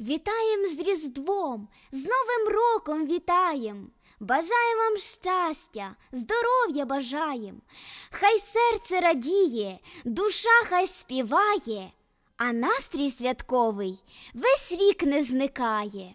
Вітаєм з Різдвом, з Новим роком вітаєм. Бажаємо вам щастя, здоров'я бажаєм. Хай серце радіє, душа хай співає, а настрій святковий весь рік не зникає.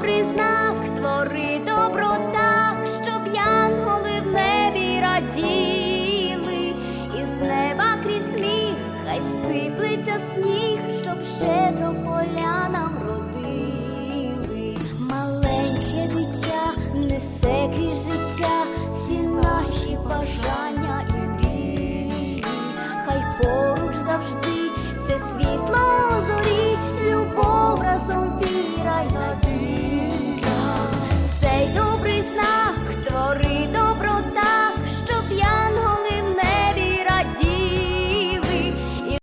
добрий знак твори добро так, щоб янголи в небі раділи, і з неба крізь сміх, хай сиплеться сніг,